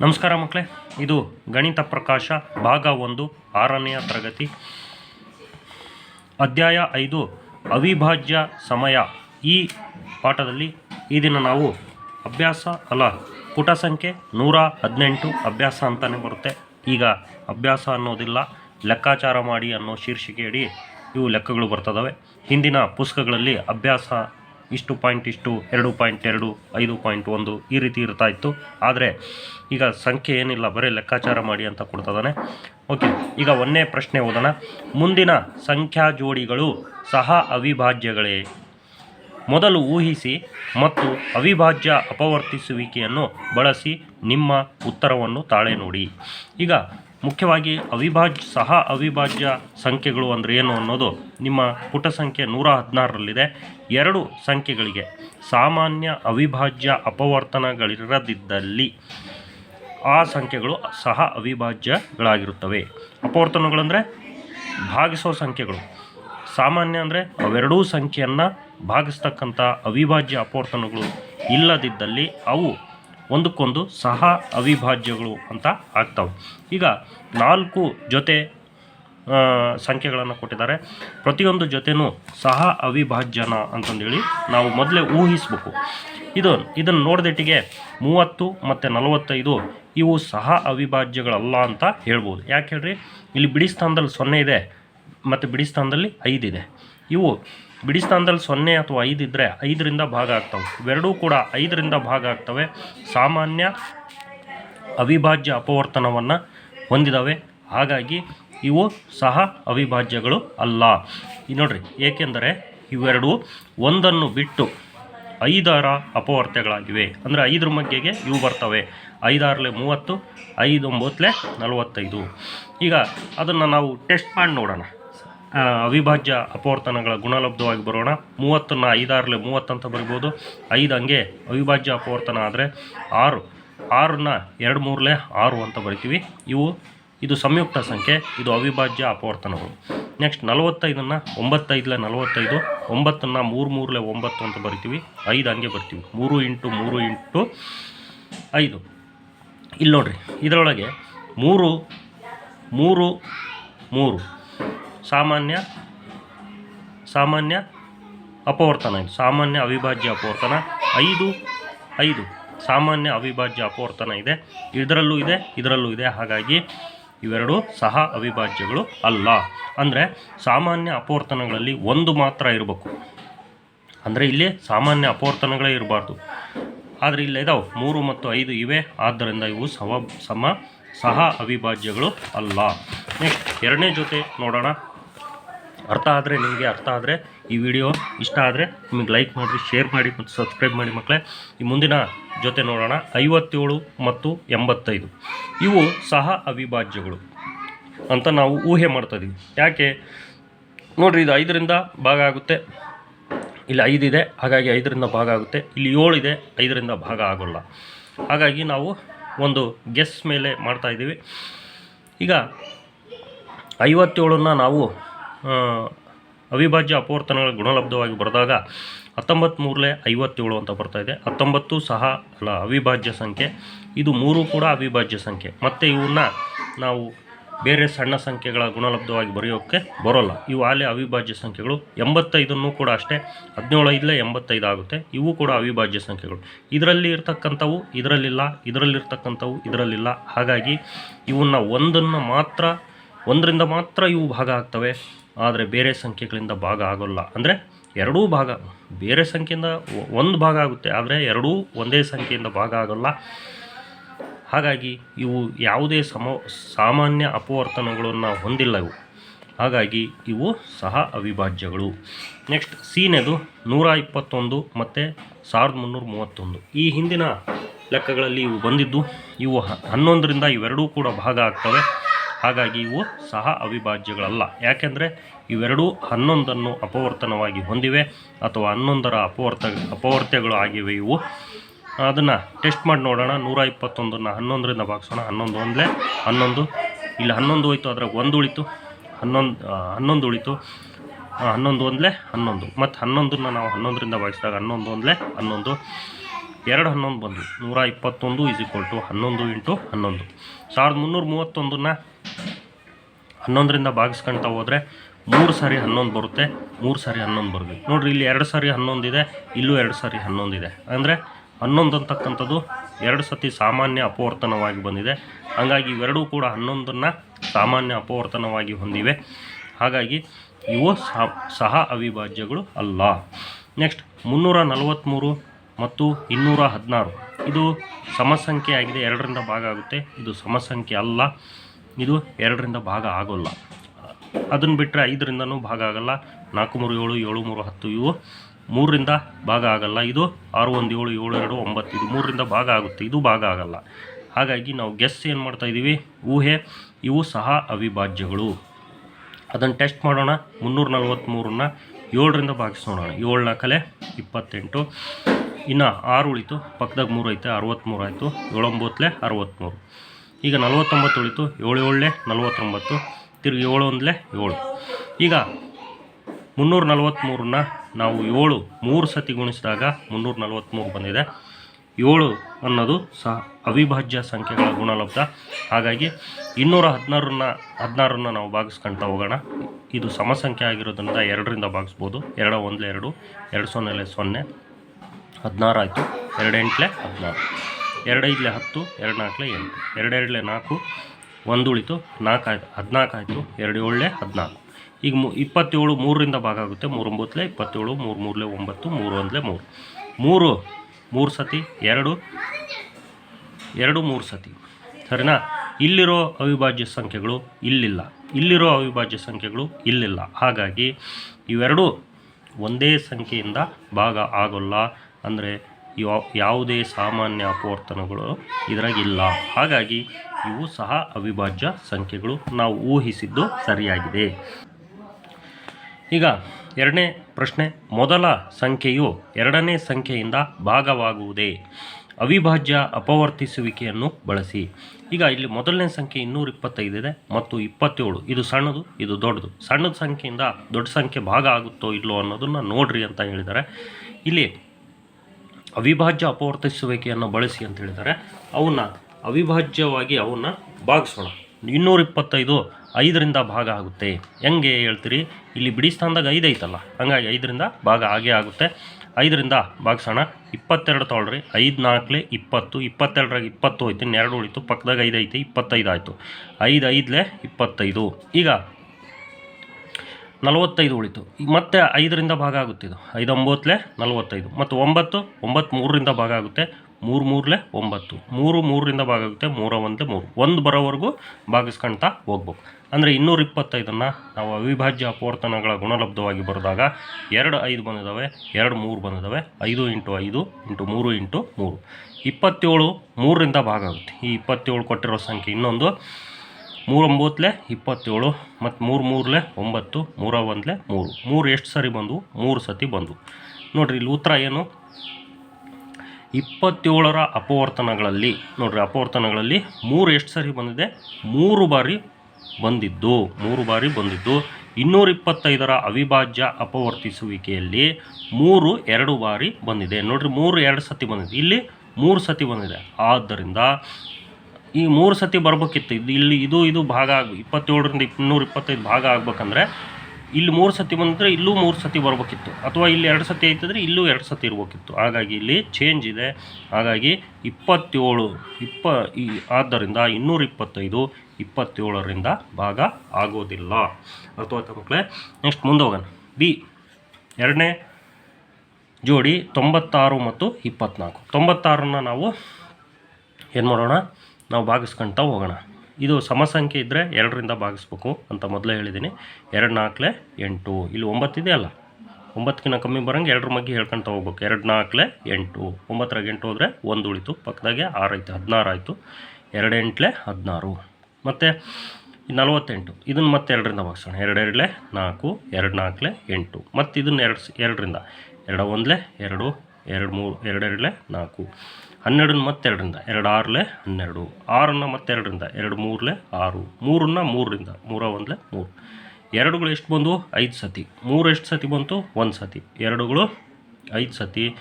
ನಮಸ್ಕಾರ ಮಕ್ಕಳೇ, ಇದು ಗಣಿತ ಪ್ರಕಾಶ, ಭಾಗ ಒಂದು ಆರನೆಯ ತರಗತಿ. ಅಧ್ಯಾಯ ಐದು, ಅವಿಭಾಜ್ಯ ಸಮಯ. ಈ ಪಾಠದಲ್ಲಿ ಈ ದಿನ ನಾವು ಅಭ್ಯಾಸ, ಅಲ್ಲ, ಪುಟ ಸಂಖ್ಯೆ ನೂರ ಹದಿನೆಂಟು ಅಭ್ಯಾಸ ಅಂತಲೇ ಬರುತ್ತೆ. ಈಗ ಅಭ್ಯಾಸ ಅನ್ನೋದಿಲ್ಲ, ಲೆಕ್ಕಾಚಾರ ಮಾಡಿ ಅನ್ನೋ ಶೀರ್ಷಿಕೆಯಡಿ ಇವು ಲೆಕ್ಕಗಳು ಬರ್ತದವೆ. ಹಿಂದಿನ ಪುಸ್ತಕಗಳಲ್ಲಿ ಅಭ್ಯಾಸ ಇಷ್ಟು ಪಾಯಿಂಟ್ ಇಷ್ಟು, ಎರಡು ಪಾಯಿಂಟ್ ಎರಡು, ಐದು ಪಾಯಿಂಟ್ ಒಂದು ಈ ರೀತಿ ಇರ್ತಾ ಇತ್ತು. ಆದರೆ ಈಗ ಸಂಖ್ಯೆ ಏನಿಲ್ಲ, ಬರೀ ಲೆಕ್ಕಾಚಾರ ಮಾಡಿ ಅಂತ ಕೊಡ್ತದಾನೆ ಓಕೆ, ಈಗ ಒಂದೇ ಪ್ರಶ್ನೆ ಓದೋಣ. ಮುಂದಿನ ಸಂಖ್ಯಾ ಜೋಡಿಗಳು ಸಹ ಅವಿಭಾಜ್ಯಗಳೇ? ಮೊದಲು ಊಹಿಸಿ ಮತ್ತು ಅವಿಭಾಜ್ಯ ಅಪವರ್ತಿಸುವಿಕೆಯನ್ನು ಬಳಸಿ ನಿಮ್ಮ ಉತ್ತರವನ್ನು ತಾಳೆ ನೋಡಿ. ಈಗ ಮುಖ್ಯವಾಗಿ ಅವಿಭಾಜ್ಯ ಸಹ ಅವಿಭಾಜ್ಯ ಸಂಖ್ಯೆಗಳು ಅಂದರೆ ಏನು ಅನ್ನೋದು ನಿಮ್ಮ ಪುಟ ಸಂಖ್ಯೆ ನೂರ ಹದಿನಾರರಲ್ಲಿದೆ. ಎರಡು ಸಂಖ್ಯೆಗಳಿಗೆ ಸಾಮಾನ್ಯ ಅವಿಭಾಜ್ಯ ಅಪವರ್ತನಗಳಿರದಿದ್ದಲ್ಲಿ ಆ ಸಂಖ್ಯೆಗಳು ಸಹ ಅವಿಭಾಜ್ಯಗಳಾಗಿರುತ್ತವೆ. ಅಪವರ್ತನಗಳಂದರೆ ಭಾಗಿಸೋ ಸಂಖ್ಯೆಗಳು. ಸಾಮಾನ್ಯ ಅಂದರೆ ಅವೆರಡೂ ಸಂಖ್ಯೆಯನ್ನು ಭಾಗಿಸ್ತಕ್ಕಂಥ ಅವಿಭಾಜ್ಯ ಅಪವರ್ತನಗಳು ಇಲ್ಲದಿದ್ದಲ್ಲಿ ಅವು ಒಂದಕ್ಕೊಂದು ಸಹ ಅವಿಭಾಜ್ಯಗಳು ಅಂತ ಆಗ್ತವೆ. ಈಗ ನಾಲ್ಕು ಜೊತೆ ಸಂಖ್ಯೆಗಳನ್ನು ಕೊಟ್ಟಿದ್ದಾರೆ. ಪ್ರತಿಯೊಂದು ಜೊತೆನೂ ಸಹ ಅವಿಭಾಜ್ಯನ ಅಂತಂದೇಳಿ ನಾವು ಮೊದಲೇ ಊಹಿಸಬೇಕು. ಇದು, ಇದನ್ನು ನೋಡಿದಟ್ಟಿಗೆ ಮೂವತ್ತು ಮತ್ತು ನಲವತ್ತೈದು ಇವು ಸಹ ಅವಿಭಾಜ್ಯಗಳಲ್ಲ ಅಂತ ಹೇಳ್ಬೋದು. ಯಾಕೆ ಹೇಳ್ರಿ? ಇಲ್ಲಿ ಬಿಡಿ ಸ್ಥಾನದಲ್ಲಿ ಸೊನ್ನೆ ಇದೆ, ಮತ್ತು ಬಿಡಿ ಸ್ಥಾನದಲ್ಲಿ ಐದಿದೆ. ಇವು ಬಿಡಿ ಸ್ಥಾನದಲ್ಲಿ ಸೊನ್ನೆ ಅಥವಾ ಐದು ಇದ್ದರೆ ಐದರಿಂದ ಭಾಗ ಆಗ್ತವೆ. ಇವೆರಡೂ ಕೂಡ ಐದರಿಂದ ಭಾಗ ಆಗ್ತವೆ. ಸಾಮಾನ್ಯ ಅವಿಭಾಜ್ಯ ಅಪವರ್ತನವನ್ನು ಹೊಂದಿದವೆ. ಹಾಗಾಗಿ ಇವು ಸಹ ಅವಿಭಾಜ್ಯಗಳು ಅಲ್ಲ. ನೋಡ್ರಿ, ಏಕೆಂದರೆ ಇವೆರಡು ಒಂದನ್ನು ಬಿಟ್ಟು ಐದಾರ ಅಪವರ್ತ್ಯಗಳಾಗಿವೆ ಅಂದರೆ ಐದರ ಮಧ್ಯೆಗೆ ಇವು ಬರ್ತವೆ. ಐದಾರಲೆ ಮೂವತ್ತು ಐದು ಒಂಬತ್ತಲೆ ನಲವತ್ತೈದು. ಈಗ ಅದನ್ನು ನಾವು ಟೆಸ್ಟ್ ಮಾಡಿ ನೋಡೋಣ. ಅವಿಭಾಜ್ಯ ಅಪವರ್ತನಗಳ ಗುಣಲಬ್ಧವಾಗಿ ಬರೋಣ. ಮೂವತ್ತನ್ನು ಐದಾರಲೆ ಅಂತ ಬರಿಬೋದು. ಐದು ಹಂಗೆ ಅವಿಭಾಜ್ಯ ಅಪವರ್ತನ ಆದರೆ ಆರು. ಆರನ್ನ ಎರಡು ಮೂರಲೆ ಆರು ಅಂತ ಬರಿತೀವಿ. ಇವು, ಇದು ಸಂಯುಕ್ತ ಸಂಖ್ಯೆ, ಇದು ಅವಿಭಾಜ್ಯ ಅಪವರ್ತನಗಳು. ನೆಕ್ಸ್ಟ್ ನಲವತ್ತೈದನ್ನು ಒಂಬತ್ತೈದಲೆ ನಲವತ್ತೈದು, ಒಂಬತ್ತನ್ನು ಮೂರು ಮೂರಲೆ ಒಂಬತ್ತು ಅಂತ ಬರಿತೀವಿ. ಐದು ಹಂಗೆ ಬರ್ತೀವಿ. ಮೂರು ಇಂಟು ಮೂರು ಇಂಟು ಐದು. ಇಲ್ಲಿ ನೋಡ್ರಿ, ಇದರೊಳಗೆ ಮೂರು ಮೂರು ಮೂರು. ಸಾಮಾನ್ಯ ಸಾಮಾನ್ಯ ಅಪವರ್ತನ ಇದು. ಸಾಮಾನ್ಯ ಅವಿಭಾಜ್ಯ ಅಪವರ್ತನ ಐದು ಐದು. ಸಾಮಾನ್ಯ ಅವಿಭಾಜ್ಯ ಅಪವರ್ತನ ಇದೆ. ಇದರಲ್ಲೂ ಇದೆ ಇದರಲ್ಲೂ ಇದೆ. ಹಾಗಾಗಿ ಇವೆರಡು ಸಹ ಅವಿಭಾಜ್ಯಗಳು ಅಲ್ಲ. ಅಂದರೆ ಸಾಮಾನ್ಯ ಅಪವರ್ತನಗಳಲ್ಲಿ ಒಂದು ಮಾತ್ರ ಇರಬೇಕು. ಅಂದರೆ ಇಲ್ಲಿ ಸಾಮಾನ್ಯ ಅಪವರ್ತನಗಳೇ ಇರಬಾರ್ದು. ಆದರೆ ಇಲ್ಲ ಇದಾವೆ. ಮೂರು ಮತ್ತು ಐದು ಇವೆ. ಆದ್ದರಿಂದ ಇವು ಸಮ ಸಮ, ಸಹ ಅವಿಭಾಜ್ಯಗಳು ಅಲ್ಲ. ನೆಕ್ಸ್ಟ್ ಎರಡನೇ ಜೊತೆ ನೋಡೋಣ. ಅರ್ಥ ಆದರೆ, ನಿಮಗೆ ಅರ್ಥ ಆದರೆ ಈ ವಿಡಿಯೋ ಇಷ್ಟ ಆದರೆ ನಿಮಗೆ ಲೈಕ್ ಮಾಡಿರಿ ಶೇರ್ ಮಾಡಿ ಮತ್ತು ಸಬ್ಸ್ಕ್ರೈಬ್ ಮಾಡಿ ಮಕ್ಕಳೇ ಈ ಮುಂದಿನ ಜೊತೆ ನೋಡೋಣ. ಐವತ್ತೇಳು ಮತ್ತು ಎಂಬತ್ತೈದು. ಇವು ಸಹ ಅವಿಭಾಜ್ಯಗಳು ಅಂತ ನಾವು ಊಹೆ ಮಾಡ್ತಾ ಇದೀವಿ. ಯಾಕೆ? ನೋಡಿರಿ, ಇದು ಐದರಿಂದ ಭಾಗ ಆಗುತ್ತೆ. ಇಲ್ಲಿ ಐದಿದೆ ಹಾಗಾಗಿ ಐದರಿಂದ ಭಾಗ ಆಗುತ್ತೆ. ಇಲ್ಲಿ ಏಳಿದೆ ಐದರಿಂದ ಭಾಗ ಆಗೋಲ್ಲ. ಹಾಗಾಗಿ ನಾವು ಒಂದು ಗೆಸ್ ಮೇಲೆ ಮಾಡ್ತಾಯಿದ್ದೀವಿ ಈಗ ಐವತ್ತೇಳನ್ನು ನಾವು ಅವಿಭಾಜ್ಯ ಅಪವರ್ತನಗಳ ಗುಣಲಬ್ಧವಾಗಿ ಬರೆದಾಗ ಹತ್ತೊಂಬತ್ತು ಮೂರಲೇ ಐವತ್ತೇಳು ಅಂತ ಬರ್ತಾ ಇದೆ. ಹತ್ತೊಂಬತ್ತು ಸಹ ಅಲ್ಲ, ಅವಿಭಾಜ್ಯ ಸಂಖ್ಯೆ. ಇದು ಮೂರು ಕೂಡ ಅವಿಭಾಜ್ಯ ಸಂಖ್ಯೆ. ಮತ್ತು ಇವನ್ನ ನಾವು ಬೇರೆ ಸಣ್ಣ ಸಂಖ್ಯೆಗಳ ಗುಣಲಬ್ಧವಾಗಿ ಬರೆಯೋಕ್ಕೆ ಬರೋಲ್ಲ. ಇವು ಆಲೆ ಅವಿಭಾಜ್ಯ ಸಂಖ್ಯೆಗಳು. ಎಂಬತ್ತೈದನ್ನು ಕೂಡ ಅಷ್ಟೇ. ಹದಿನೇಳು ಐದಲೇ ಎಂಬತ್ತೈದು ಆಗುತ್ತೆ. ಇವು ಕೂಡ ಅವಿಭಾಜ್ಯ ಸಂಖ್ಯೆಗಳು. ಇದರಲ್ಲಿ ಇರ್ತಕ್ಕಂಥವು, ಇದರಲ್ಲಿಲ್ಲ, ಇದರಲ್ಲಿರ್ತಕ್ಕಂಥವು, ಇದರಲ್ಲಿಲ್ಲ. ಹಾಗಾಗಿ ಇವನ್ನ ಒಂದನ್ನು ಮಾತ್ರ, ಒಂದರಿಂದ ಮಾತ್ರ ಇವು ಭಾಗ ಆಗ್ತವೆ. ಆದರೆ ಬೇರೆ ಸಂಖ್ಯೆಗಳಿಂದ ಭಾಗ ಆಗೋಲ್ಲ. ಅಂದರೆ ಎರಡೂ ಭಾಗ, ಬೇರೆ ಸಂಖ್ಯೆಯಿಂದ ಒಂದು ಭಾಗ ಆಗುತ್ತೆ, ಆದರೆ ಎರಡೂ ಒಂದೇ ಸಂಖ್ಯೆಯಿಂದ ಭಾಗ ಆಗೋಲ್ಲ. ಹಾಗಾಗಿ ಇವು ಯಾವುದೇ ಸಮ, ಸಾಮಾನ್ಯ ಅಪವರ್ತನಗಳನ್ನು ಹೊಂದಿಲ್ಲ ಇವು. ಹಾಗಾಗಿ ಇವು ಸಹ ಅವಿಭಾಜ್ಯಗಳು. ನೆಕ್ಸ್ಟ್, ಸೀನೆದು ನೂರ ಇಪ್ಪತ್ತೊಂದು ಮತ್ತು ಸಾವಿರದ ಮುನ್ನೂರ ಮೂವತ್ತೊಂದು. ಈ ಹಿಂದಿನ ಲೆಕ್ಕಗಳಲ್ಲಿ ಇವು ಬಂದಿದ್ದು, ಇವು ಹನ್ನೊಂದರಿಂದ ಇವೆರಡೂ ಕೂಡ ಭಾಗ ಆಗ್ತವೆ. ಹಾಗಾಗಿ ಇವು ಸಹ ಅವಿಭಾಜ್ಯಗಳಲ್ಲ. ಯಾಕೆಂದರೆ ಇವೆರಡೂ ಹನ್ನೊಂದನ್ನು ಅಪವರ್ತನವಾಗಿ ಹೊಂದಿವೆ ಅಥವಾ ಹನ್ನೊಂದರ ಅಪವರ್ತ ಅಪವರ್ತ್ಯಗಳು ಆಗಿವೆ ಇವು ಅದನ್ನು ಟೆಸ್ಟ್ ಮಾಡಿ ನೋಡೋಣ. ನೂರ ಇಪ್ಪತ್ತೊಂದನ್ನು ಹನ್ನೊಂದರಿಂದ ಭಾಗಿಸೋಣ. ಹನ್ನೊಂದು ಒಂದಲೇ, ಹನ್ನೊಂದು. ಇಲ್ಲಿ ಹನ್ನೊಂದು ಹೋಯ್ತು, ಅದ್ರಾಗ ಒಂದು ಉಳಿತು. ಹನ್ನೊಂದು ಹನ್ನೊಂದು ಉಳಿತು. ಹನ್ನೊಂದು ಒಂದಲೇ, ಹನ್ನೊಂದು. ಮತ್ತು ಹನ್ನೊಂದನ್ನು ನಾವು ಹನ್ನೊಂದರಿಂದ ಭಾಗಿಸಿದಾಗ ಹನ್ನೊಂದು ಒಂದಲೇ, ಹನ್ನೊಂದು. ಎರಡು ಹನ್ನೊಂದು ಬಂದು ನೂರ ಇಪ್ಪತ್ತೊಂದು ಇಸ್ ಈಕ್ವಲ್ ಟು ಹನ್ನೊಂದು ಇಂಟು ಹನ್ನೊಂದು. ಸಾವಿರದ ಮುನ್ನೂರ ಮೂವತ್ತೊಂದನ್ನ ಹನ್ನೊಂದರಿಂದ ಭಾಗಿಸ್ಕೊಳ್ತಾ ಹೋದರೆ ಮೂರು ಸಾರಿ ಹನ್ನೊಂದು ಬರುತ್ತೆ, ಮೂರು ಸಾರಿ ಹನ್ನೊಂದು ಬರಬೇಕು ನೋಡಿರಿ, ಇಲ್ಲಿ ಎರಡು ಸಾರಿ ಹನ್ನೊಂದಿದೆ ಇಲ್ಲೂ ಎರಡು ಸಾರಿ ಹನ್ನೊಂದಿದೆ ಅಂದರೆ ಹನ್ನೊಂದು ಅಂತಕ್ಕಂಥದ್ದು ಎರಡು ಸತಿ ಸಾಮಾನ್ಯ ಅಪವರ್ತನವಾಗಿ ಬಂದಿದೆ. ಹಾಗಾಗಿ ಇವೆರಡೂ ಕೂಡ ಹನ್ನೊಂದನ್ನು ಸಾಮಾನ್ಯ ಅಪವರ್ತನವಾಗಿ ಹೊಂದಿವೆ. ಹಾಗಾಗಿ ಇವು ಸಹ ಅವಿಭಾಜ್ಯಗಳು ಅಲ್ಲ. ನೆಕ್ಸ್ಟ್, ಮುನ್ನೂರ ನಲವತ್ತ್ಮೂರು ಮತ್ತು ಇನ್ನೂರ ಹದಿನಾರು. ಇದು ಸಮಸಂಖ್ಯೆ ಆಗಿದೆ, ಎರಡರಿಂದ ಭಾಗ ಆಗುತ್ತೆ. ಇದು ಸಮಸಂಖ್ಯೆ ಅಲ್ಲ. ಇದು ಎರಡರಿಂದ ಭಾಗ ಆಗೋಲ್ಲ. ಅದನ್ನು ಬಿಟ್ಟರೆ ಐದರಿಂದನೂ ಭಾಗ ಆಗಲ್ಲ. ನಾಲ್ಕು ಮೂರು ಏಳು ಏಳು ಮೂರು ಹತ್ತು ಇವು ಮೂರರಿಂದ ಭಾಗ ಆಗಲ್ಲ. ಇದು ಆರು ಒಂದು ಏಳು ಏಳು ಎರಡು ಒಂಬತ್ತು ಇದು ಮೂರರಿಂದ ಭಾಗ ಆಗುತ್ತೆ. ಇದು ಭಾಗ ಆಗಲ್ಲ. ಹಾಗಾಗಿ ನಾವು ಗೆಸ್ ಏನು ಮಾಡ್ತಾ ಇದ್ದೀವಿ ಊಹೆ, ಇವು ಸಹ ಅವಿಭಾಜ್ಯಗಳು. ಅದನ್ನು ಟೆಸ್ಟ್ ಮಾಡೋಣ. ಮುನ್ನೂರ ನಲ್ವತ್ತ್ಮೂರನ್ನ ಏಳರಿಂದ ಭಾಗಿಸೋಣ. ಏಳು ನಾಲ್ಕಲೆ ಇಪ್ಪತ್ತೆಂಟು. ಇನ್ನು ಆರು ಉಳಿತು. ಪಕ್ಕದಾಗ ಮೂರು ಐತೆ ಅರವತ್ತ್ಮೂರು ಆಯಿತು. ಏಳೊಂಬತ್ತಲೆ ಅರವತ್ತ್ಮೂರು ಈಗ ನಲ್ವತ್ತೊಂಬತ್ತು ಉಳಿತು. ಏಳು ಏಳಲೆ ನಲವತ್ತೊಂಬತ್ತು. ತಿರುಗಿ ಏಳು ಒಂದಲೆ ಏಳು. ಈಗ ಮುನ್ನೂರ ನಲವತ್ತ್ಮೂರನ್ನ ನಾವು ಏಳು ಮೂರು ಸತಿ ಗುಣಿಸಿದಾಗ ಮುನ್ನೂರ ನಲ್ವತ್ತ್ಮೂರು ಬಂದಿದೆ. ಏಳು ಅನ್ನೋದು ಸಹ ಅವಿಭಾಜ್ಯ ಸಂಖ್ಯೆಗಳ ಗುಣಲಬ್ಧ. ಹಾಗಾಗಿ ಇನ್ನೂರ ಹದಿನಾರನ್ನ ಹದಿನಾರನ್ನ ನಾವು ಭಾಗಿಸ್ಕೊಳ್ತಾ ಹೋಗೋಣ. ಇದು ಸಮಸಂಖ್ಯೆ ಆಗಿರೋದ್ರಿಂದ ಎರಡರಿಂದ ಭಾಗಿಸ್ಬೋದು. ಎರಡು ಒಂದಲೆ ಎರಡು ಎರಡು ಸೊನ್ನೆಲೆ ಸೊನ್ನೆ. ಹದಿನಾರು ಆಯಿತು. ಎರಡು ಹದಿನಾರು. ಎರಡು ಐದಲೆ ಹತ್ತು ಎರಡು ನಾಲ್ಕಲೆ ಎಂಟು. ಎರಡೆರಡಲೆ ನಾಲ್ಕು ಒಂದು ಉಳಿತು ನಾಲ್ಕು ಆಯಿತು ಹದಿನಾಲ್ಕು ಆಯಿತು ಎರಡು ಏಳಲೆ ಹದಿನಾಲ್ಕು. ಈಗ ಮು, ಇಪ್ಪತ್ತೇಳು ಮೂರರಿಂದ ಭಾಗ ಆಗುತ್ತೆ. ಮೂರು ಒಂಬತ್ತಲೆ ಇಪ್ಪತ್ತೇಳು ಮೂರು ಮೂರಲೆ ಒಂಬತ್ತು ಮೂರು ಒಂದಲೆ ಮೂರು. ಮೂರು ಮೂರು ಸತಿ, ಎರಡು ಎರಡು, ಮೂರು ಸತಿ. ಸರಿನಾ? ಇಲ್ಲಿರೋ ಅವಿಭಾಜ್ಯ ಸಂಖ್ಯೆಗಳು ಇಲ್ಲಿಲ್ಲ. ಇಲ್ಲಿರೋ ಅವಿಭಾಜ್ಯ ಸಂಖ್ಯೆಗಳು ಇಲ್ಲಿಲ್ಲ. ಹಾಗಾಗಿ ಇವೆರಡೂ ಒಂದೇ ಸಂಖ್ಯೆಯಿಂದ ಭಾಗ ಆಗೋಲ್ಲ. ಅಂದರೆ ಯಾವುದೇ ಸಾಮಾನ್ಯ ಅಪವರ್ತನಗಳು ಇದರಾಗಿಲ್ಲ. ಹಾಗಾಗಿ ಇವು ಸಹ ಅವಿಭಾಜ್ಯ ಸಂಖ್ಯೆಗಳು. ನಾವು ಊಹಿಸಿದ್ದು ಸರಿಯಾಗಿದೆ. ಈಗ ಎರಡನೇ ಪ್ರಶ್ನೆ, ಮೊದಲ ಸಂಖ್ಯೆಯು ಎರಡನೇ ಸಂಖ್ಯೆಯಿಂದ ಭಾಗವಾಗುವುದೇ? ಅವಿಭಾಜ್ಯ ಅಪವರ್ತಿಸುವಿಕೆಯನ್ನು ಬಳಸಿ. ಈಗ ಇಲ್ಲಿ ಮೊದಲನೇ ಸಂಖ್ಯೆ ಇನ್ನೂರ ಇಪ್ಪತ್ತೈದಿದೆ ಮತ್ತು ಇಪ್ಪತ್ತೇಳು. ಇದು ಸಣ್ಣದು, ಇದು ದೊಡ್ಡದು. ಸಣ್ಣದ ಸಂಖ್ಯೆಯಿಂದ ದೊಡ್ಡ ಸಂಖ್ಯೆ ಭಾಗ ಆಗುತ್ತೋ ಇಲ್ಲೋ ಅನ್ನೋದನ್ನು ನೋಡ್ರಿ ಅಂತ ಹೇಳಿದ್ದಾರೆ. ಇಲ್ಲಿ ಅವಿಭಾಜ್ಯ ಅಪವರ್ತಿಸುವಿಕೆಯನ್ನು ಬಳಸಿ ಅಂತ ಹೇಳಿದ್ದಾರೆ. ಅವನ್ನ ಅವಿಭಾಜ್ಯವಾಗಿ ಅವನ್ನ ಭಾಗಿಸೋಣ. ಇನ್ನೂರ ಇಪ್ಪತ್ತೈದು ಐದರಿಂದ ಭಾಗ ಆಗುತ್ತೆ. ಹೆಂಗೆ ಹೇಳ್ತೀರಿ? ಇಲ್ಲಿ ಬಿಡಿ ಸ್ಥಾನದಾಗ ಐದು ಐತಲ್ಲ. ಹಂಗಾಗಿ ಐದರಿಂದ ಭಾಗ ಆಗೇ ಆಗುತ್ತೆ. ಐದರಿಂದ ಭಾಗಿಸೋಣ. ಇಪ್ಪತ್ತೆರಡು ತೊಗೊಳ್ರಿ. ಐದು ನಾಲ್ಕಲೆ ಇಪ್ಪತ್ತು. ಇಪ್ಪತ್ತೆರಡರಾಗ ಇಪ್ಪತ್ತು ಹೋಯ್ತು. ಇನ್ನೆರಡು ಉಳಿತು. ಪಕ್ಕದಾಗ ಐದು ಐತಿ. ಇಪ್ಪತ್ತೈದು ಆಯಿತು. ಐದು ಐದಲೆ ಇಪ್ಪತ್ತೈದು. ಈಗ ನಲವತ್ತೈದು ಉಳಿತು. ಮತ್ತೆ ಐದರಿಂದ ಭಾಗ ಆಗುತ್ತೆ ಇದು. ಐದು ಒಂಬತ್ತಲೆ ನಲವತ್ತೈದು. ಮತ್ತು ಒಂಬತ್ತು ಒಂಬತ್ತು ಮೂರರಿಂದ ಭಾಗ ಆಗುತ್ತೆ. ಮೂರು ಮೂರಲೆ ಒಂಬತ್ತು. ಮೂರು ಮೂರರಿಂದ ಭಾಗ ಆಗುತ್ತೆ. ಮೂರ ಒಂದಲೆ ಮೂರು. ಒಂದು ಬರೋವರೆಗೂ ಭಾಗಿಸ್ಕೊಳ್ತಾ ಹೋಗ್ಬೇಕು. ಅಂದರೆ ಇನ್ನೂರ ಇಪ್ಪತ್ತೈದನ್ನು ನಾವು ಅವಿಭಾಜ್ಯ ಅಪವರ್ತನಗಳ ಗುಣಲಬ್ಧವಾಗಿ ಬರೆದಾಗ ಎರಡು ಐದು ಬಂದಿದ್ದಾವೆ ಎರಡು ಮೂರು ಬಂದಿದ್ದಾವೆ ಐದು ಇಂಟು ಐದು ಇಂಟು ಮೂರು ಇಂಟು ಮೂರು. ಇಪ್ಪತ್ತೇಳು ಮೂರರಿಂದ ಭಾಗ ಆಗುತ್ತೆ. ಈ ಇಪ್ಪತ್ತೇಳು ಕೊಟ್ಟಿರೋ ಸಂಖ್ಯೆ ಇನ್ನೊಂದು. ಮೂರೊಂಬತ್ತಲೆ ಇಪ್ಪತ್ತೇಳು, ಮತ್ತು ಮೂರು ಮೂರಲೆ ಒಂಬತ್ತು ಮೂರ ಒಂದಲೆ ಮೂರು. ಮೂರು ಎಷ್ಟು ಸರಿ ಬಂದವು? ಮೂರು ಸತಿ ಬಂದವು. ನೋಡಿರಿ, ಇಲ್ಲಿ ಉತ್ತರ ಏನು? ಇಪ್ಪತ್ತೇಳರ ಅಪವರ್ತನಗಳಲ್ಲಿ, ನೋಡಿರಿ, ಅಪವರ್ತನಗಳಲ್ಲಿ ಮೂರು ಎಷ್ಟು ಸರಿ ಬಂದಿದೆ? ಮೂರು ಬಾರಿ ಬಂದಿದ್ದು, ಮೂರು ಬಾರಿ ಬಂದಿದ್ದು. ಇನ್ನೂರ ಇಪ್ಪತ್ತೈದರ ಅವಿಭಾಜ್ಯ ಅಪವರ್ತಿಸುವಿಕೆಯಲ್ಲಿ ಮೂರು, ಎರಡು ಬಾರಿ ಬಂದಿದೆ. ನೋಡಿರಿ, ಮೂರು, ಎರಡು ಸತಿ ಬಂದಿದೆ. ಇಲ್ಲಿ ಮೂರು ಸತಿ ಬಂದಿದೆ. ಆದ್ದರಿಂದ ಈ ಮೂರು ಸತಿ ಬರ್ಬೇಕಿತ್ತು. ಇದು ಇಲ್ಲಿ ಇದು ಇದು ಭಾಗ ಆಗ ಇಪ್ಪತ್ತೇಳರಿಂದ ಇನ್ನೂರ ಇಪ್ಪತ್ತೈದು ಭಾಗ ಆಗ್ಬೇಕಂದ್ರೆ ಇಲ್ಲಿ ಮೂರು ಸತಿ ಬಂದರೆ ಇಲ್ಲೂ ಮೂರು ಸತಿ ಬರ್ಬೇಕಿತ್ತು. ಅಥವಾ ಇಲ್ಲಿ ಎರಡು ಸತಿ ಐತಂದ್ರೆ ಇಲ್ಲೂ ಎರಡು ಸತಿ ಇರ್ಬೇಕಿತ್ತು. ಹಾಗಾಗಿ ಇಲ್ಲಿ ಚೇಂಜ್ ಇದೆ. ಹಾಗಾಗಿ ಇಪ್ಪತ್ತೇಳು, ಇಪ್ಪ, ಈ ಆದ್ದರಿಂದ ಇನ್ನೂರ ಇಪ್ಪತ್ತೈದು, ಇಪ್ಪತ್ತೇಳರಿಂದ ಭಾಗ ಆಗೋದಿಲ್ಲ. ಅಥವಾ ಮಕ್ಕಳೇ? ನೆಕ್ಸ್ಟ್ ಮುಂದೆ ಹೋಗೋಣ. ಬಿ ಎರಡನೇ ಜೋಡಿ ತೊಂಬತ್ತಾರು ಮತ್ತು ಇಪ್ಪತ್ತ್ನಾಲ್ಕು ತೊಂಬತ್ತಾರನ್ನ ನಾವು ಏನು ಮಾಡೋಣ? ನಾವು ಭಾಗಿಸ್ಕೊಳ್ತಾ ಹೋಗೋಣ. ಇದು ಸಮಸಂಖ್ಯೆ ಇದ್ದರೆ ಎರಡರಿಂದ ಭಾಗಿಸ್ಬೇಕು ಅಂತ ಮೊದಲೇ ಹೇಳಿದ್ದೀನಿ ಎರಡು ನಾಲ್ಕಲೆ ಎಂಟು. ಇಲ್ಲಿ ಒಂಬತ್ತಿದೆಯಲ್ಲ ಒಂಬತ್ತಕ್ಕಿಂತ ಕಮ್ಮಿ ಬರೋಂಗೆ ಎರಡರ ಮಗ್ಗಿ ಹೇಳ್ಕೊಳ್ತಾ ಹೋಗ್ಬೇಕು. ಎರಡು ನಾಲ್ಕಲೆ ಎಂಟು. ಒಂಬತ್ತರಾಗ ಎಂಟು ಹೋದರೆ ಒಂದು ಉಳಿತು. ಪಕ್ಕದಾಗೆ ಆರು ಆಯಿತು ಹದಿನಾರು ಆಯಿತು. ಎರಡು ಎಂಟ್ಲೆ ಹದಿನಾರು. ಮತ್ತು ನಲವತ್ತೆಂಟು. ಇದನ್ನು ಮತ್ತೆ ಎರಡರಿಂದ ಭಾಗಿಸೋಣ. ಎರಡೆರಡಲೆ ನಾಲ್ಕು, ಎರಡು ನಾಲ್ಕಲೆ ಎಂಟು. ಮತ್ತು ಇದನ್ನು ಎರಡು ಎರಡರಿಂದ. ಎರಡು ಒಂದಲೆ ಎರಡು ಎರಡು ಮೂರು ಎರಡೆರಡಲೆ ನಾಲ್ಕು. ಹನ್ನೆರಡನ್ನ ಮತ್ತೆರಡರಿಂದ ಎರಡು ಆರಲೆ ಹನ್ನೆರಡು, ಆರನ್ನು ಮತ್ತೆರಡರಿಂದ, ಎರಡು ಮೂರಲೆ ಆರು, ಮೂರನ್ನ ಮೂರರಿಂದ ಮೂರ ಒಂದಲೆ ಮೂರು. ಎರಡುಗಳು ಎಷ್ಟು ಬಂದವು? ಐದು ಸತಿ. ಮೂರು ಎಷ್ಟು ಸತಿ ಬಂತು? ಒಂದು ಸತಿ. ಎರಡುಗಳು ಐದು ಸತಿ,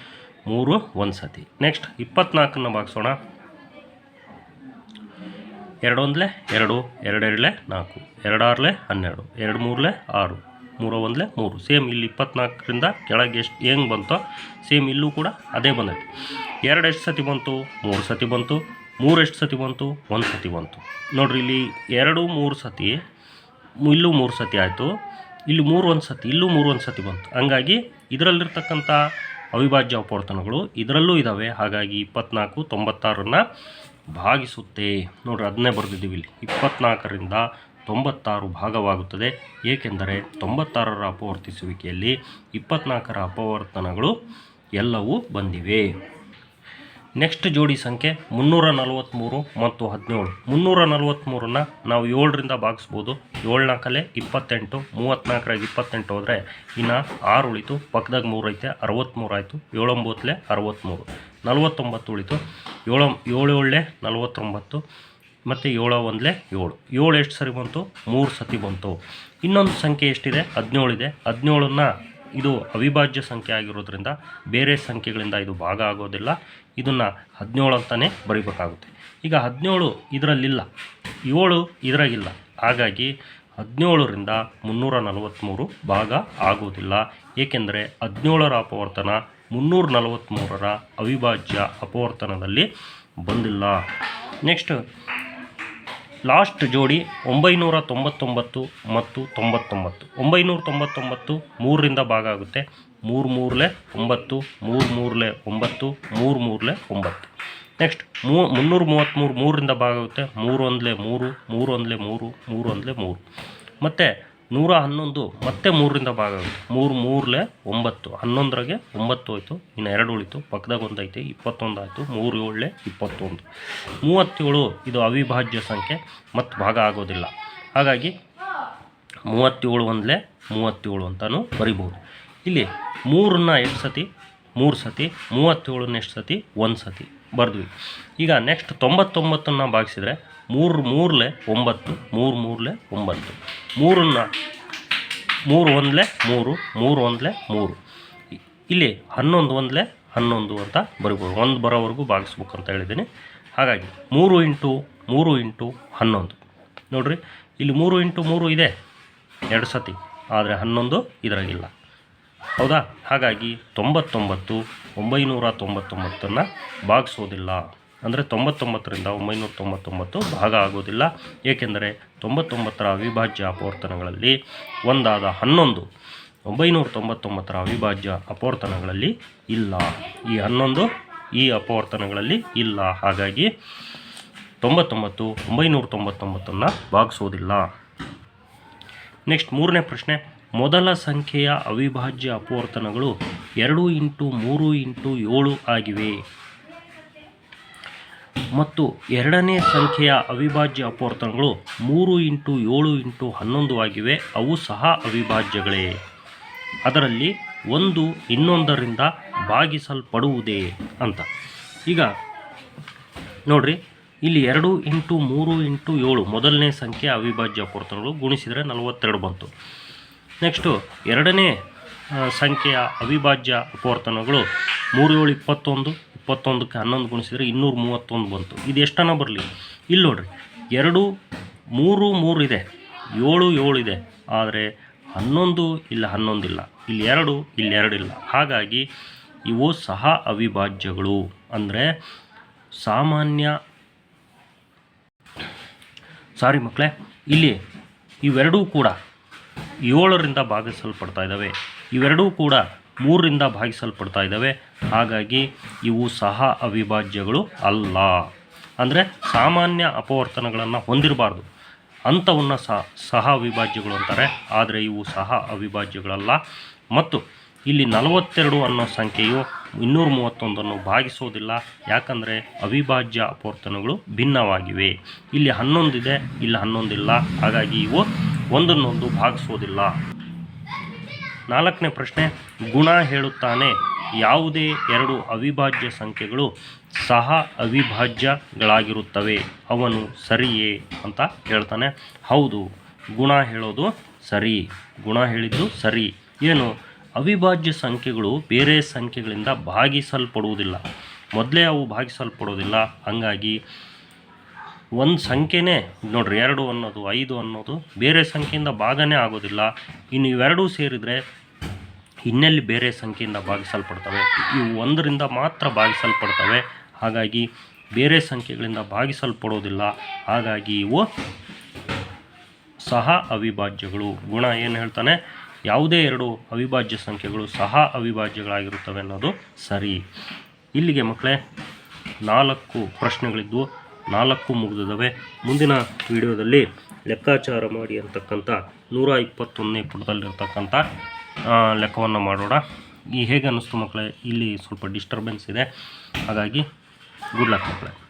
ಮೂರು ಒಂದು ಸತಿ. ನೆಕ್ಸ್ಟ್ ಇಪ್ಪತ್ನಾಲ್ಕನ್ನು ಭಾಗಿಸೋಣ. ಎರಡೊಂದ್ಲೆ ಎರಡು, ಎರಡೆರಡಲೆ ನಾಲ್ಕು, ಎರಡಾರಲೆ ಹನ್ನೆರಡು, ಎರಡು ಮೂರಲೆ ಆರು. ಮೂರು ಒಂದಲೇ ಮೂರು. ಸೇಮ್ ಇಲ್ಲಿ ಇಪ್ಪತ್ನಾಲ್ಕರಿಂದ ಕೆಳಗೆ ಎಷ್ಟು ಹೆಂಗೆ ಬಂತೋ ಸೇಮ್ ಇಲ್ಲೂ ಕೂಡ ಅದೇ ಬಂದೈತೆ. ಎರಡು ಎಷ್ಟು ಸತಿ ಬಂತು? ಮೂರು ಸತಿ ಬಂತು. ಮೂರು ಎಷ್ಟು ಸತಿ ಬಂತು? ಒಂದು ಸತಿ ಬಂತು. ನೋಡ್ರಿ, ಇಲ್ಲಿ ಎರಡು ಮೂರು ಸತಿ, ಇಲ್ಲೂ ಮೂರು ಸತಿ ಆಯಿತು. ಇಲ್ಲಿ ಮೂರು ಒಂದು ಸತಿ, ಇಲ್ಲೂ ಮೂರು ಒಂದು ಸತಿ ಬಂತು. ಹಂಗಾಗಿ ಇದರಲ್ಲಿರ್ತಕ್ಕಂಥ ಅವಿಭಾಜ್ಯ ಅಪವರ್ತನಗಳು ಇದರಲ್ಲೂ ಇದ್ದಾವೆ ಹಾಗಾಗಿ ಇಪ್ಪತ್ನಾಲ್ಕು ತೊಂಬತ್ತಾರನ್ನು ಭಾಗಿಸುತ್ತೆ. ನೋಡ್ರಿ ಅದನ್ನೇ ಬರೆದಿದ್ದೀವಿ ಇಲ್ಲಿ. ಇಪ್ಪತ್ನಾಲ್ಕರಿಂದ ತೊಂಬತ್ತಾರು ಭಾಗವಾಗುತ್ತದೆ. ಏಕೆಂದರೆ ತೊಂಬತ್ತಾರರ ಅಪವರ್ತಿಸುವಿಕೆಯಲ್ಲಿ ಇಪ್ಪತ್ನಾಲ್ಕರ ಅಪವರ್ತನಗಳು ಎಲ್ಲವೂ ಬಂದಿವೆ. ನೆಕ್ಸ್ಟ್ ಜೋಡಿ ಸಂಖ್ಯೆ ಮುನ್ನೂರ ನಲವತ್ತ್ಮೂರು ಮತ್ತು ಹದಿನೇಳು. ಮುನ್ನೂರ ನಲವತ್ತ್ಮೂರನ್ನು ನಾವು ಏಳರಿಂದ ಭಾಗಿಸ್ಬೋದು. ಏಳು ನಾಲ್ಕಲೆ ಇಪ್ಪತ್ತೆಂಟು ಮೂವತ್ತ್ನಾಲ್ಕರಾಗಿ ಇಪ್ಪತ್ತೆಂಟು ಹೋದರೆ ಇನ್ನು ಆರು ಉಳಿತು, ಪಕ್ಕದಾಗ ಮೂರು ಐತೆ ಅರವತ್ತ್ಮೂರು ಆಯಿತು, ಏಳೊಂಬತ್ತಲೆ ಅರವತ್ತ್ಮೂರು ನಲವತ್ತೊಂಬತ್ತು ಉಳಿತು, ಏಳು ಏಳು ಏಳಲೆ ನಲವತ್ತೊಂಬತ್ತು. ಮತ್ತು ಏಳು ಒಂದಲೇ ಏಳು. ಏಳು ಎಷ್ಟು ಸರಿ ಬಂತು? ಮೂರು ಸತಿ ಬಂತು. ಇನ್ನೊಂದು ಸಂಖ್ಯೆ ಎಷ್ಟಿದೆ? ಹದಿನೇಳಿದೆ ಹದಿನೇಳನ್ನ ಇದು ಅವಿಭಾಜ್ಯ ಸಂಖ್ಯೆ ಆಗಿರೋದ್ರಿಂದ ಬೇರೆ ಸಂಖ್ಯೆಗಳಿಂದ ಇದು ಭಾಗ ಆಗೋದಿಲ್ಲ. ಇದನ್ನು ಹದಿನೇಳು ಅಂತಲೇ ಬರಿಬೇಕಾಗುತ್ತೆ. ಈಗ ಹದಿನೇಳು ಇದರಲ್ಲಿಲ್ಲ. ಏಳು ಇದರಾಗಿಲ್ಲ. ಹಾಗಾಗಿ ಹದಿನೇಳರಿಂದ ಮುನ್ನೂರ ನಲವತ್ತ್ಮೂರು ಭಾಗ ಆಗೋದಿಲ್ಲ. ಏಕೆಂದರೆ ಹದಿನೇಳರ ಅಪವರ್ತನ ಮುನ್ನೂರ ನಲವತ್ತ್ಮೂರರ ಅವಿಭಾಜ್ಯ ಅಪವರ್ತನದಲ್ಲಿ ಬಂದಿಲ್ಲ. ನೆಕ್ಸ್ಟ್ ಲಾಸ್ಟ್ ಜೋಡಿ ಒಂಬೈನೂರ ತೊಂಬತ್ತೊಂಬತ್ತು ಮತ್ತು ತೊಂಬತ್ತೊಂಬತ್ತು. ಒಂಬೈನೂರ ತೊಂಬತ್ತೊಂಬತ್ತು ಮೂರರಿಂದ ಭಾಗ ಆಗುತ್ತೆ. ಮೂರು ಮೂರಲೆ ಒಂಬತ್ತು, ಮೂರು ಮೂರಲೆ ಒಂಬತ್ತು, ಮೂರು ಮೂರಲೆ ಒಂಬತ್ತು. ನೆಕ್ಸ್ಟ್ ಮೂ ಮುನ್ನೂರ ಮೂವತ್ತ್ಮೂರು ಮೂರರಿಂದ ಭಾಗ ಆಗುತ್ತೆ. ಮೂರು ಒಂದಲೆ ಮೂರು ಮೂರು ಒಂದಲೆ ಮೂರು ಮೂರು ಒಂದಲೆ ಮೂರು. ಮತ್ತು ನೂರ ಹನ್ನೊಂದು ಮತ್ತೆ ಮೂರರಿಂದ ಭಾಗ ಆಗುತ್ತೆ ಮೂರು ಮೂರಲೆ ಒಂಬತ್ತು. ಹನ್ನೊಂದರಾಗೆ ಒಂಬತ್ತು ಹೋಯಿತು. ಇನ್ನು ಎರಡು ಉಳಿತು. ಪಕ್ಕದಾಗ ಒಂದೈತೆ, ಇಪ್ಪತ್ತೊಂದು ಆಯಿತು. ಮೂರು ಏಳಲೆ ಇಪ್ಪತ್ತೊಂದು. ಮೂವತ್ತೇಳು ಇದು ಅವಿಭಾಜ್ಯ ಸಂಖ್ಯೆ ಮತ್ತು ಭಾಗ ಆಗೋದಿಲ್ಲ. ಹಾಗಾಗಿ ಮೂವತ್ತೇಳು ಒಂದಲೇ ಮೂವತ್ತೇಳು ಅಂತಲೂ ಬರಿಬೋದು. ಇಲ್ಲಿ ಮೂರನ್ನ ಎಷ್ಟು ಸತಿ? ಮೂರು ಸತಿ. ಮೂವತ್ತೇಳನ್ನ ಎಷ್ಟು ಸತಿ? ಒಂದು ಸತಿ. ಬರೆದ್ವಿ. ಈಗ ನೆಕ್ಸ್ಟ್ ತೊಂಬತ್ತೊಂಬತ್ತನ್ನು ಭಾಗಿಸಿದರೆ ಮೂರು ಮೂರಲೆ ಒಂಬತ್ತು. ಮೂರು ಮೂರಲೆ ಒಂಬತ್ತು. ಮೂರನ್ನು ಮೂರು ಒಂದಲೆ ಮೂರು ಮೂರು ಒಂದಲೆ ಮೂರು. ಇಲ್ಲಿ ಹನ್ನೊಂದು ಒಂದಲೆ ಹನ್ನೊಂದು ಅಂತ ಬರಿಬೋದು. ಒಂದು ಬರೋವರೆಗೂ ಭಾಗಿಸ್ಬೇಕು ಅಂತ ಹೇಳಿದ್ದೀನಿ. ಹಾಗಾಗಿ ಮೂರು ಇಂಟು ಮೂರು ಇಂಟು ಹನ್ನೊಂದು. ನೋಡ್ರಿ, ಇಲ್ಲಿ ಮೂರು ಇಂಟು ಮೂರು ಇದೆ. ಎರಡು ಸತಿ. ಆದರೆ ಹನ್ನೊಂದು ಇದರಾಗಿಲ್ಲ. ಹೌದಾ? ಹಾಗಾಗಿ ತೊಂಬತ್ತೊಂಬತ್ತು, ಒಂಬೈನೂರ ತೊಂಬತ್ತೊಂಬತ್ತನ್ನು ಭಾಗಿಸೋದಿಲ್ಲ. ಅಂದರೆ ತೊಂಬತ್ತೊಂಬತ್ತರಿಂದ ಒಂಬೈನೂರ ತೊಂಬತ್ತೊಂಬತ್ತು ಭಾಗ ಆಗೋದಿಲ್ಲ. ಏಕೆಂದರೆ ತೊಂಬತ್ತೊಂಬತ್ತರ ಅವಿಭಾಜ್ಯ ಅಪವರ್ತನಗಳಲ್ಲಿ ಒಂದಾದ ಹನ್ನೊಂದು ಒಂಬೈನೂರ ತೊಂಬತ್ತೊಂಬತ್ತರ ಅವಿಭಾಜ್ಯ ಅಪವರ್ತನಗಳಲ್ಲಿ ಇಲ್ಲ. ಈ ಹನ್ನೊಂದು ಈ ಅಪವರ್ತನಗಳಲ್ಲಿ ಇಲ್ಲ. ಹಾಗಾಗಿ ತೊಂಬತ್ತೊಂಬತ್ತು ಒಂಬೈನೂರ ತೊಂಬತ್ತೊಂಬತ್ತನ್ನು ಭಾಗಿಸೋದಿಲ್ಲ. ನೆಕ್ಸ್ಟ್ ಮೂರನೇ ಪ್ರಶ್ನೆ, ಮೊದಲ ಸಂಖ್ಯೆಯ ಅವಿಭಾಜ್ಯ ಅಪವರ್ತನಗಳು ಎರಡು ಇಂಟು ಮೂರು ಇಂಟು ಏಳು ಆಗಿವೆ. ಮತ್ತು ಎರಡನೇ ಸಂಖ್ಯೆಯ ಅವಿಭಾಜ್ಯ ಅಪವರ್ತನಗಳು ಮೂರು ಇಂಟು ಏಳು ಇಂಟು ಹನ್ನೊಂದು ಆಗಿವೆ. ಅವು ಸಹ ಅವಿಭಾಜ್ಯಗಳೇ. ಅದರಲ್ಲಿ ಒಂದು ಇನ್ನೊಂದರಿಂದ ಭಾಗಿಸಲ್ಪಡುವುದೇ ಅಂತ. ಈಗ ನೋಡ್ರಿ, ಇಲ್ಲಿ ಎರಡು ಇಂಟು ಮೂರು ಇಂಟು ಏಳು ಮೊದಲನೇ ಸಂಖ್ಯೆ ಅವಿಭಾಜ್ಯ ಅಪವರ್ತನಗಳು ಗುಣಿಸಿದರೆ ನಲವತ್ತೆರಡು ಬಂತು. ನೆಕ್ಸ್ಟು, ಎರಡನೇ ಸಂಖ್ಯೆಯ ಅವಿಭಾಜ್ಯ ಅಪವರ್ತನಗಳು ಮೂರು ಏಳು ಇಪ್ಪತ್ತೊಂದು ಇಪ್ಪತ್ತೊಂದಕ್ಕೆ ಹನ್ನೊಂದು ಗುಣಿಸಿದರೆ ಇನ್ನೂರ ಮೂವತ್ತೊಂದು ಬಂತು. ಇದು ಎಷ್ಟನ ಬರಲಿ? ಇಲ್ಲಿ ನೋಡ್ರಿ, ಎರಡು, ಮೂರು ಮೂರು ಇದೆ, ಏಳು ಏಳು ಇದೆ. ಆದರೆ ಹನ್ನೊಂದು ಇಲ್ಲ ಹನ್ನೊಂದಿಲ್ಲ ಇಲ್ಲಿ. ಎರಡು, ಇಲ್ಲಿ ಎರಡಿಲ್ಲ ಹಾಗಾಗಿ ಇವು ಸಹ ಅವಿಭಾಜ್ಯಗಳು. ಅಂದರೆ ಸಾಮಾನ್ಯ, ಸಾರಿ ಮಕ್ಕಳೇ ಇಲ್ಲಿ ಇವೆರಡೂ ಕೂಡ ಏಳರಿಂದ ಭಾಗಿಸಲ್ಪಡ್ತಾ ಇದ್ದಾವೆ. ಇವೆರಡೂ ಕೂಡ ಮೂರರಿಂದ ಭಾಗಿಸಲ್ಪಡ್ತಾ ಇದ್ದಾವೆ. ಹಾಗಾಗಿ ಇವು ಸಹ ಅವಿಭಾಜ್ಯಗಳು ಅಲ್ಲ. ಅಂದರೆ ಸಾಮಾನ್ಯ ಅಪವರ್ತನಗಳನ್ನು ಹೊಂದಿರಬಾರ್ದು. ಅಂಥವನ್ನು ಸಹ ಸಹ ಅವಿಭಾಜ್ಯಗಳು ಅಂತಾರೆ. ಆದರೆ ಇವು ಸಹ ಅವಿಭಾಜ್ಯಗಳಲ್ಲ. ಮತ್ತು ಇಲ್ಲಿ ನಲವತ್ತೆರಡು ಅನ್ನೋ ಸಂಖ್ಯೆಯು ಇನ್ನೂರ ಮೂವತ್ತೊಂದನ್ನು ಭಾಗಿಸೋದಿಲ್ಲ. ಯಾಕಂದರೆ ಅವಿಭಾಜ್ಯ ಅಪವರ್ತನಗಳು ಭಿನ್ನವಾಗಿವೆ. ಇಲ್ಲಿ ಹನ್ನೊಂದಿದೆ, ಇಲ್ಲಿ ಹನ್ನೊಂದಿಲ್ಲ. ಹಾಗಾಗಿ ಇವು ಒಂದನ್ನೊಂದು ಭಾಗಿಸೋದಿಲ್ಲ. ನಾಲ್ಕನೇ ಪ್ರಶ್ನೆ, ಗುಣ ಹೇಳುತ್ತಾನೆ. ಯಾವುದೇ ಎರಡು ಅವಿಭಾಜ್ಯ ಸಂಖ್ಯೆಗಳು ಸಹ ಅವಿಭಾಜ್ಯಗಳಾಗಿರುತ್ತವೆ. ಅವನು ಸರಿಯೇ ಅಂತ ಹೇಳ್ತಾನೆ. ಹೌದು, ಗುಣ ಹೇಳೋದು ಸರಿ. ಗುಣ ಹೇಳಿದ್ದು ಸರಿ. ಏನು? ಅವಿಭಾಜ್ಯ ಸಂಖ್ಯೆಗಳು ಬೇರೆ ಸಂಖ್ಯೆಗಳಿಂದ ಭಾಗಿಸಲ್ಪಡುವುದಿಲ್ಲ. ಮೊದಲೇ ಅವು ಭಾಗಿಸಲ್ಪಡೋದಿಲ್ಲ ಹಂಗಾಗಿ ಒಂದು ಸಂಖ್ಯೆನೇ ನೋಡ್ರಿ, ಎರಡು ಅನ್ನೋದು, ಐದು ಅನ್ನೋದು ಬೇರೆ ಸಂಖ್ಯೆಯಿಂದ ಭಾಗನೇ ಆಗೋದಿಲ್ಲ. ಇನ್ನು ಇವೆರಡೂ ಸೇರಿದರೆ ಇನ್ನೆಲ್ಲಿ ಬೇರೆ ಸಂಖ್ಯೆಯಿಂದ ಭಾಗಿಸಲ್ಪಡ್ತವೆ. ಇವು ಒಂದರಿಂದ ಮಾತ್ರ ಭಾಗಿಸಲ್ಪಡ್ತವೆ. ಹಾಗಾಗಿ ಬೇರೆ ಸಂಖ್ಯೆಗಳಿಂದ ಭಾಗಿಸಲ್ಪಡೋದಿಲ್ಲ. ಹಾಗಾಗಿ ಇವು ಸಹ ಅವಿಭಾಜ್ಯಗಳು. ಗುಣ ಏನು ಹೇಳ್ತಾನೆ? ಯಾವುದೇ ಎರಡು ಅವಿಭಾಜ್ಯ ಸಂಖ್ಯೆಗಳು ಸಹ ಅವಿಭಾಜ್ಯಗಳಾಗಿರುತ್ತವೆ ಅನ್ನೋದು ಸರಿ. ಇಲ್ಲಿಗೆ ಮಕ್ಕಳೇ, ನಾಲ್ಕು ಪ್ರಶ್ನೆಗಳಿದ್ದು ನಾಲ್ಕು ಮುಗಿದಿದ್ದಾವೆ. ಮುಂದಿನ ವಿಡಿಯೋದಲ್ಲಿ ಲೆಕ್ಕಾಚಾರ ಮಾಡಿ ಅಂತಕ್ಕಂಥ ನೂರ ಇಪ್ಪತ್ತೊಂದನೇ ಪುಟದಲ್ಲಿರ್ತಕ್ಕಂಥ ಲೆಕ್ಕವನ್ನು ಮಾಡೋಣ. ಈ ಹೇಗೆ ಅನ್ನಿಸ್ತು ಮಕ್ಕಳೇ ಇಲ್ಲಿ ಸ್ವಲ್ಪ ಡಿಸ್ಟರ್ಬೆನ್ಸ್ ಇದೆ. ಹಾಗಾಗಿ ಗುಡ್ ಲಕ್ ಮಕ್ಕಳೇ